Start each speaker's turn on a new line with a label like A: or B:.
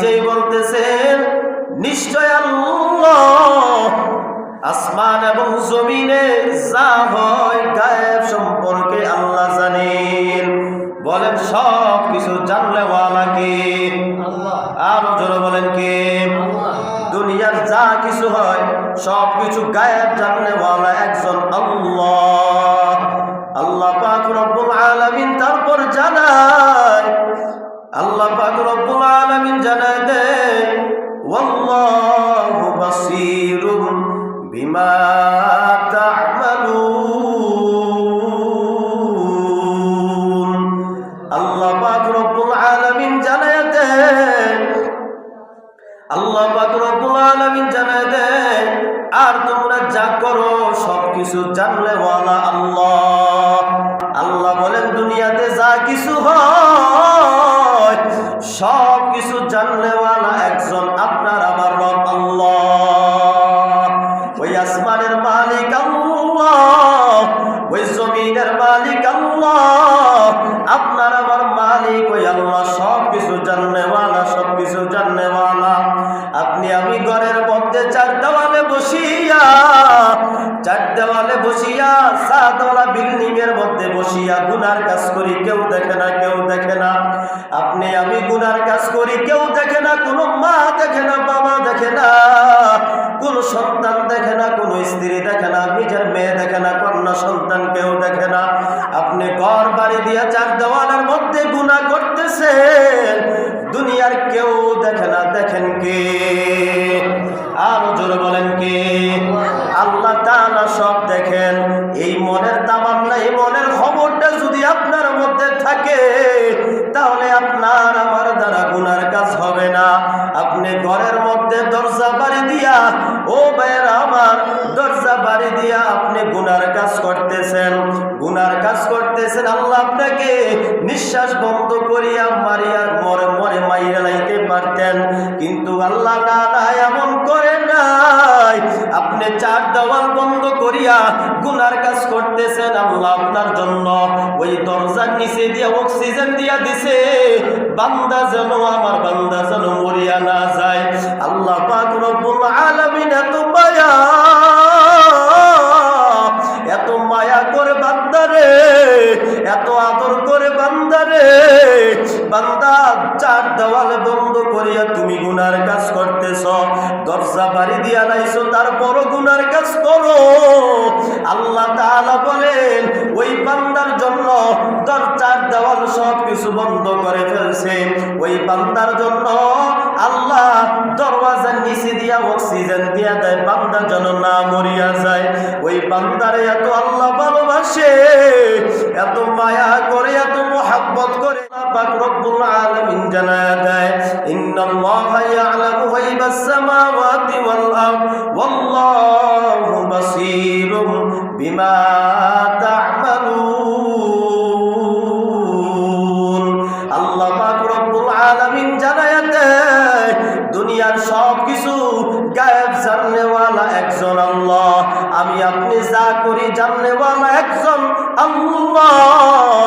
A: নিজেই বলতেছেন, নিশ্চয় আসমান এবং জমিনে যা হয় গায়েব সম্পর্কে আল্লাহ জানেন। বলেন, সব কিছু জানলে কে? আরও জোরে বলেন কে? দুনিয়ার যা কিছু হয়, সব কিছু গায়েব জানলে একজন আল্লাহ। আল্লাহ পাক রব্বুল আলামিন জানায় দেন আল্লাহ পাক রব্বুল আলামিন জানায় দেন আর তোমরা যা করো, সবকিছু জানলে আল্লাহ। আল্লাহ বলেন, দুনিয়াতে যা কিছু হয় সব কিছু জানলেওয়ালা একজন সাতওয়ালা বিল্ডিং এর মধ্যে বসিয়া গুনার কাজ করি, কেউ দেখে না, কেউ দেখে না। আপনি, আমি গুনার কাজ করি, কেউ দেখে না, কোনো মা দেখে না, বাবা দেখে না, কোন সন্তান দেখে না, কোন স্ত্রী দেখে না, নিজের মেয়ে দেখে না, কন্যা সন্তান কেউ দেখে না। আপনি ঘর বাড়ি দিয়া চার দেওয়ালের আল্লাহ তাআলা সব দেখেন। এই মনের তামান্না, এই মনের খবরটা যদি আপনার মধ্যে থাকে, তাহলে আপনার আমার দ্বারা গুনার কাজ হবে না। আপনি ঘরের মধ্যে দরজা বাড়ি দিয়া, ও ভাইয়েরা আমার, দরজা বাড়ি দিয়া আপনি গুনার কাজ করতেছেন। গুনার কাজ করতেছেন, আল্লাহ আপনাকে নিঃশ্বাস বন্ধ করিয়া মারিয়া মরে মরে মাইরা লাইতে পারতেন। কিন্তু আল্লাহ না এমন আপনি চার দেওয়াল বন্ধ করিয়া গুনার কাজ করতেছেন আল্লাহ আপনার জন্য। ওই দরজার নিচে দিয়া অক্সিজেন দিয়া দিছে। বান্দা যেন আমার বান্দা যেন মরিয়া না যায়। আল্লাহ পাক রব্বুল এত মায়া এত মায়া করে বান্দারে এত আদর করে বান্দারে বান্দা, চার দেওয়াল বন্ধ করিয়া তুমি গুনার কাজ করতেছ। দরজা বাড়ি দিয়া লাইছো, তারপরও গুনার কাজ করো। আল্লাহ তাআলা বলেন, ওই বান্দার জন্য দরজার দেওয়াল সব কিছু বন্ধ করে ফেলছে। ওই বান্দার জন্য আল্লাহ দরওয়াজার নিচে দিয়া অক্সিজেন দিয়া দেয়, বান্দা যেন না মরিয়া যায়। ওই বান্দারে এত আল্লাহ ভালোবাসে, এত মায়া করে বিমা তা'মালুন। আল্লাহ পাক রব্বুল আলামিন জানায়া দেয়, দুনিয়ার সব কিছু গায়েব জাননেওয়ালা একজন আল্লাহ। আমি আপনি যা করি জাননেওয়ালা একজন আল্লাহ।